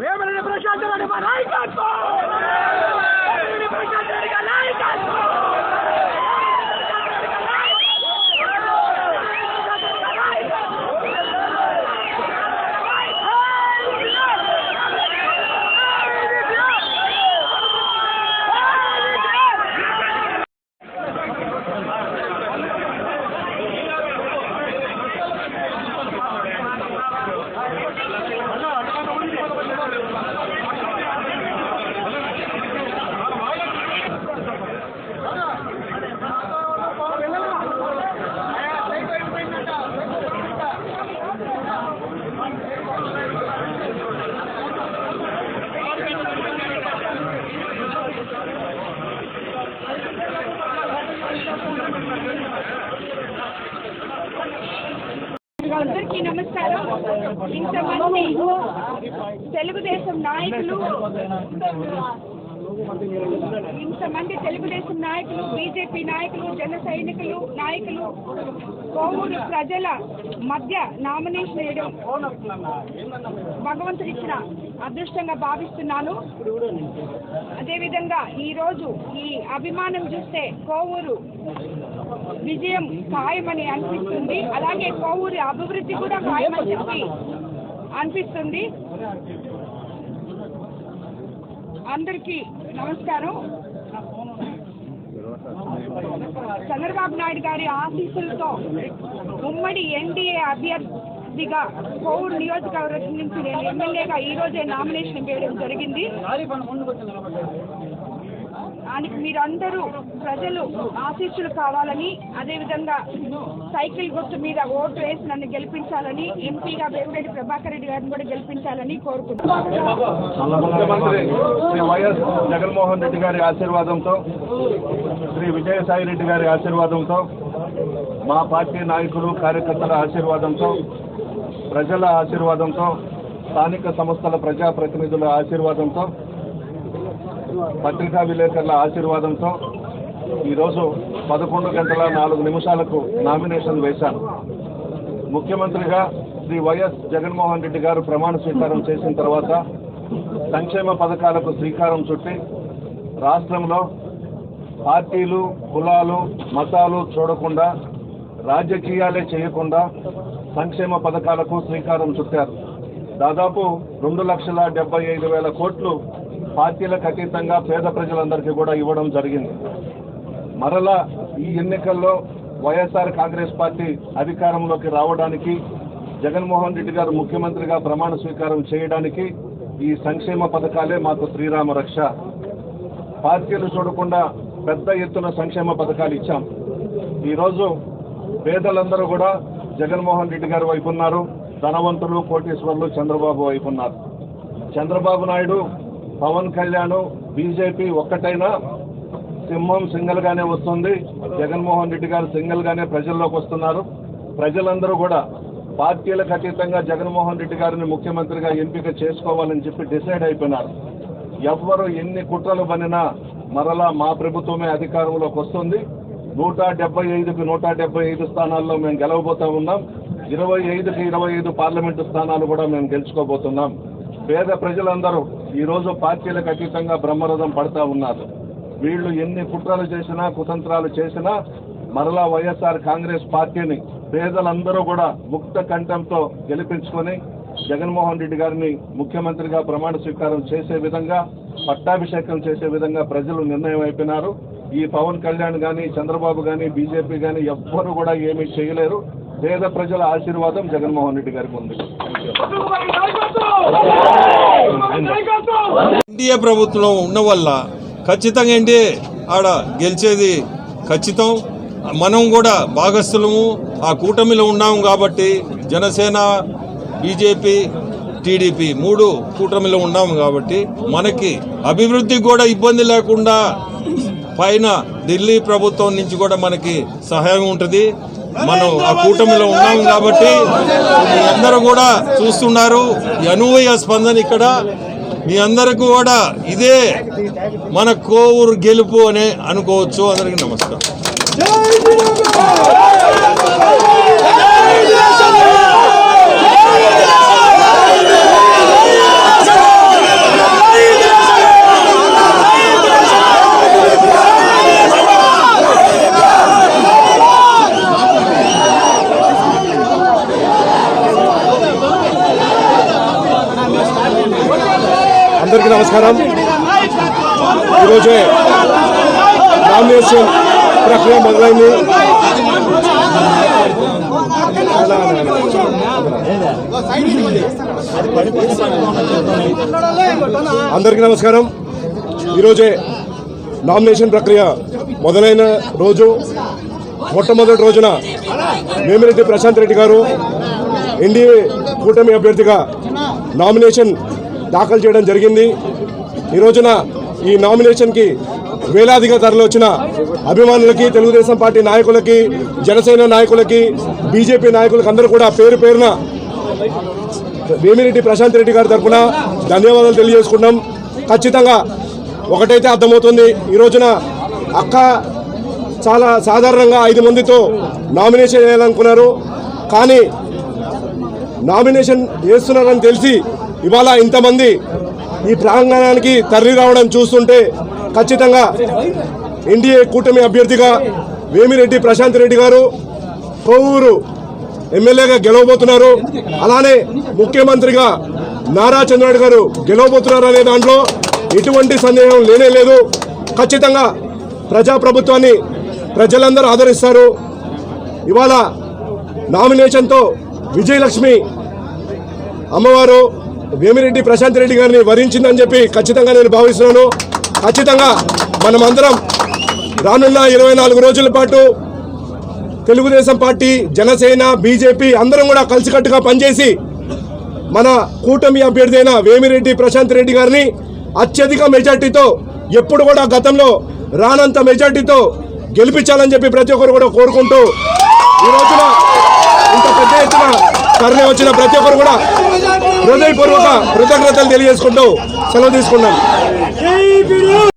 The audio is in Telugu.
వేమలని ప్రశాంత్ మా నాయకత్వం! అందరికీ నమస్కారం. ఇంతమంది తెలుగుదేశం నాయకులు ఇంతమంది తెలుగుదేశం నాయకులు బీజేపీ నాయకులు జన సైనికులు నాయకులు కోవూరు ప్రజల మధ్య నామినేషన్ వేయడం భగవంతుడు ఇచ్చిన అదృష్టంగా భావిస్తున్నాను. అదేవిధంగా ఈరోజు ఈ అభిమానం చూస్తే కోవూరు విజయం ఖాయమని అనిపిస్తుంది. అలాగే కోవూరి అభివృద్ధి కూడా ఖాయమని చెప్పి అనిపిస్తుంది. అందరికీ నమస్కారం. చంద్రబాబు నాయుడు గారి ఆశీస్సులతో ఉమ్మడి ఎన్డీఏ అభ్యర్థిగా కోవూరు నియోజకవర్గం నుంచి నేను ఎమ్మెల్యేగా ఈ రోజే నామినేషన్ వేయడం జరిగింది. దానికి మీరందరూ ప్రజలు ఆశీస్సులు కావాలని అదేవిధంగా సైకిల్ గుర్తు మీద ఓటు వేసి నన్ను గెలిపించాలని ఎంపీగా వేమిరెడ్డి ప్రభాకర్ రెడ్డి గారిని కూడా గెలిపించాలని కోరుకుంటున్నాను. ముఖ్యమంత్రి శ్రీ వైఎస్ జగన్మోహన్ రెడ్డి గారి ఆశీర్వాదంతో శ్రీ విజయసాయి రెడ్డి గారి ఆశీర్వాదంతో మా పార్టీ నాయకులు కార్యకర్తల ఆశీర్వాదంతో ప్రజల ఆశీర్వాదంతో స్థానిక సంస్థల ప్రజాప్రతినిధుల ఆశీర్వాదంతో పత్రికా విలేకరుల ఆశీర్వాదంతో ఈరోజు పదకొండు గంటల నాలుగు నిమిషాలకు నామినేషన్ వేశాను. ముఖ్యమంత్రిగా శ్రీ వైఎస్ జగన్మోహన్ రెడ్డి గారు ప్రమాణ స్వీకారం చేసిన తర్వాత సంక్షేమ పథకాలకు శ్రీకారం చుట్టి రాష్ట్రంలో పార్టీలు కులాలు మతాలు చూడకుండా రాజకీయాలే చేయకుండా సంక్షేమ పథకాలకు శ్రీకారం చుట్టారు. దాదాపు రెండు లక్షల డెబ్బై ఐదు వేల కోట్లు పార్టీలకు అతీతంగా పేద ప్రజలందరికీ కూడా ఇవ్వడం జరిగింది. మరలా ఈ ఎన్నికల్లో వైఎస్ఆర్ కాంగ్రెస్ పార్టీ అధికారంలోకి రావడానికి జగన్మోహన్ రెడ్డి గారు ముఖ్యమంత్రిగా ప్రమాణ స్వీకారం చేయడానికి ఈ సంక్షేమ పథకాలే మాకు శ్రీరామ రక్ష. పార్టీలు చూడకుండా పెద్ద ఎత్తున సంక్షేమ పథకాలు ఇచ్చాం. ఈరోజు పేదలందరూ కూడా జగన్మోహన్ రెడ్డి గారి వైపు ఉన్నారు. ధనవంతులు కోటీశ్వర్లు చంద్రబాబు వైపు ఉన్నారు. చంద్రబాబు నాయుడు పవన్ కళ్యాణ్ బీజేపీ ఒక్కటైనా సింహం సింగల్ గానే వస్తుంది. జగన్మోహన్ రెడ్డి గారు సింగల్ గానే ప్రజల్లోకి వస్తున్నారు. ప్రజలందరూ కూడా పార్టీలకు అతీతంగా జగన్మోహన్ రెడ్డి గారిని ముఖ్యమంత్రిగా ఎంపిక చేసుకోవాలని చెప్పి డిసైడ్ అయిపోయినారు. ఎవ్వరు ఎన్ని కుట్రలు పనినా మరలా మా ప్రభుత్వమే అధికారంలోకి వస్తుంది. నూట డెబ్బై ఐదుకి నూట డెబ్బై ఐదు స్థానాల్లో మేము గెలవబోతా ఉన్నాం. ఇరవై ఐదుకి ఇరవై ఐదు పార్లమెంటు స్థానాలు కూడా మేము గెలుచుకోబోతున్నాం. పేద ప్రజలందరూ ఈరోజు పార్టీలకు అతీతంగా బ్రహ్మరథం పడతా ఉన్నారు. వీళ్ళు ఎన్ని కుట్రలు చేసినా కుతంత్రాలు చేసినా మరలా వైఎస్ఆర్ కాంగ్రెస్ పార్టీని పేదలందరూ కూడా ముక్త కంఠంతో గెలిపించుకొని జగన్మోహన్ రెడ్డి గారిని ముఖ్యమంత్రిగా ప్రమాణ స్వీకారం చేసే విధంగా పట్టాభిషేకం చేసే విధంగా ప్రజలు నిర్ణయం అయిపోయినారు. ఈ పవన్ కళ్యాణ్ కానీ చంద్రబాబు కానీ బీజేపీ కానీ ఎవ్వరూ కూడా ఏమీ చేయలేరు. పేద ప్రజల ఆశీర్వాదం జగన్మోహన్ రెడ్డి గారికి ఉంది. ఎన్డీఏ ప్రభుత్వం ఉన్న వల్ల ఖచ్చితంగా ఏంటి ఆడ గెలిచేది ఖచ్చితం. మనం కూడా భాగస్థులము ఆ కూటమిలో ఉన్నాము కాబట్టి జనసేన బీజేపీ టీడీపీ మూడు కూటమిలో ఉన్నాము కాబట్టి మనకి అభివృద్ధికి కూడా ఇబ్బంది లేకుండా పైన ఢిల్లీ ప్రభుత్వం నుంచి కూడా మనకి సహాయం ఉంటుంది. మనం ఆ కూటమిలో ఉన్నాం కాబట్టి మీ అందరూ కూడా చూస్తున్నారు. ఈ అనువయ స్పందన ఇక్కడ. మీ అందరికి కూడా ఇదే మన కోవూరు గెలుపు అనే అనుకోవచ్చు. అందరికీ నమస్కారం. అందరికీ నమస్కారం. ఈరోజే నామినేషన్ ప్రక్రియ మొదలైంది. అందరికీ నమస్కారం. ఈరోజే నామినేషన్ ప్రక్రియ మొదలైన రోజు మొట్టమొదటి రోజున వేమిరెడ్డి ప్రశాంత్ రెడ్డి గారు ఎన్డీఏ కూటమి అభ్యర్థిగా నామినేషన్ దాఖలు చేయడం జరిగింది. ఈ రోజున ఈ నామినేషన్కి వేలాదిగా తరలివచ్చిన అభిమానులకి తెలుగుదేశం పార్టీ నాయకులకి జనసేన నాయకులకి బీజేపీ నాయకులకి అందరూ కూడా పేరు పేరున వేమిరెడ్డి ప్రశాంత్ రెడ్డి గారి తరఫున ధన్యవాదాలు తెలియజేసుకున్నాం ఖచ్చితంగా ఒకటైతే అర్థమవుతుంది. ఈ రోజున అక్క చాలా సాధారణంగా ఐదు మందితో నామినేషన్ వేయాలనుకున్నారు. కానీ నామినేషన్ వేస్తున్నారని తెలిసి ఇవాళ ఇంతమంది ఈ ప్రాంగణానికి తరలి రావడం చూస్తుంటే ఖచ్చితంగా ఎన్డీఏ కూటమి అభ్యర్థిగా వేమిరెడ్డి ప్రశాంత్ రెడ్డి గారు కొవ్వూరు ఎమ్మెల్యేగా గెలవబోతున్నారు. అలానే ముఖ్యమంత్రిగా నారా చంద్రబాబు గారు గెలవబోతున్నారు అనే దాంట్లో ఎటువంటి సందేహం లేనే లేదు. ఖచ్చితంగా ప్రజాప్రభుత్వాన్ని ప్రజలందరూ ఆదరిస్తారు. ఇవాళ నామినేషన్తో విజయలక్ష్మి అమ్మవారు వేమిరెడ్డి ప్రశాంత్ రెడ్డి గారిని వరించిందని చెప్పి ఖచ్చితంగా నేను భావిస్తున్నాను. ఖచ్చితంగా మనమందరం రానున్న ఇరవై నాలుగు రోజుల పాటు తెలుగుదేశం పార్టీ జనసేన బీజేపీ అందరం కూడా కలిసికట్టుగా పనిచేసి మన కూటమి అభ్యర్థి అయిన వేమిరెడ్డి ప్రశాంత్ రెడ్డి గారిని అత్యధిక మెజార్టీతో ఎప్పుడు కూడా గతంలో రానంత మెజార్టీతో గెలిపించాలని చెప్పి ప్రతి ఒక్కరు కూడా కోరుకుంటూ ఈ రోజున ఇంత పెద్ద ఎత్తున తరలి వచ్చిన ప్రతి ఒక్కరు కూడా హృదయపూర్వక కృతజ్ఞతలు తెలియజేసుకుంటూ సెలవు తీసుకున్నాను